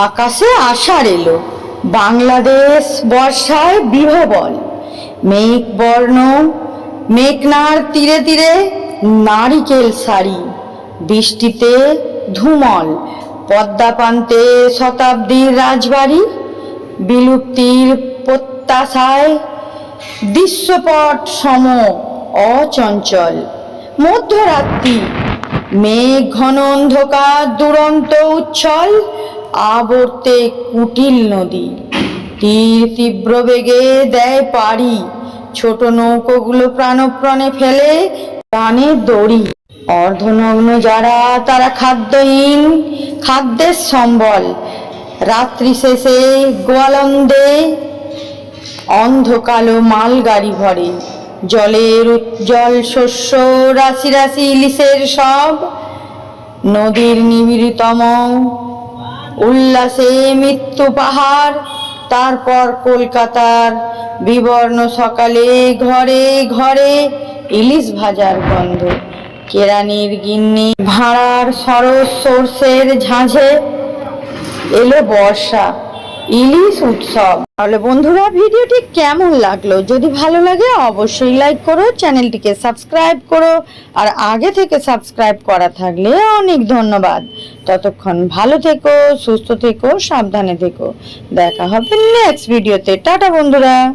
আকাশে আষাঢ় এলো। বাংলাদেশ বর্ষায় বিভবল মেঘ বর্ণ, মেঘনার তীরে তীরে নারিকেল শাড়ি বৃষ্টিতে ধুমল। পদ্মাপান্তে শতাব্দীর রাজবাড়ি। বিলুপ্তির প্রত্যাশায় দৃশ্যপট সম অচঞ্চল। মধ্যরাত্রি, মেঘ ঘন অন্ধকার দুরন্ত উচ্ছল। আবর্তে কুটিল নদী। তীর তীব্র বেগে দেয় পাড়ি। ছোট নৌকোগুলো প্রাণপ্রাণে ফেলে প্রাণে দড়ি। অর্ধনগ্ন যারা, তারা খাদ্যহীন, খাদ্যের সম্বল। রাত্রি শেষে গোয়ালন্দে অন্ধকালো মালগাড়ি ভরে। জলের উজ্জ্বল শস্য, রাশি রাশি ইলিশের সব। নদীর নিবিড়তম উল্লাসে মৃত্যু পাহাড়, তারপর কলকাতার বিবর্ণ সকালে ঘরে ঘরে ইলিশ ভাজার গন্ধ, কেরানির গিন্নি ভাড়ার সরস সর্ষের ঝাঁঝে, এলো বর্ষা। ইলিশ উৎসব। তাহলে বন্ধুরা, ভিডিওটি কেমন লাগল? যদি ভালো লাগে, অবশ্যই লাইক করো, চ্যানেলটিকে সাবস্ক্রাইব করো, আর আগে থেকে সাবস্ক্রাইব করা থাকলে অনেক ধন্যবাদ। ততক্ষণ ভালো থেকো, সুস্থ থেকো, সাবধানে থেকো। দেখা হবে নেক্সট ভিডিওতে টাটা বন্ধুরা।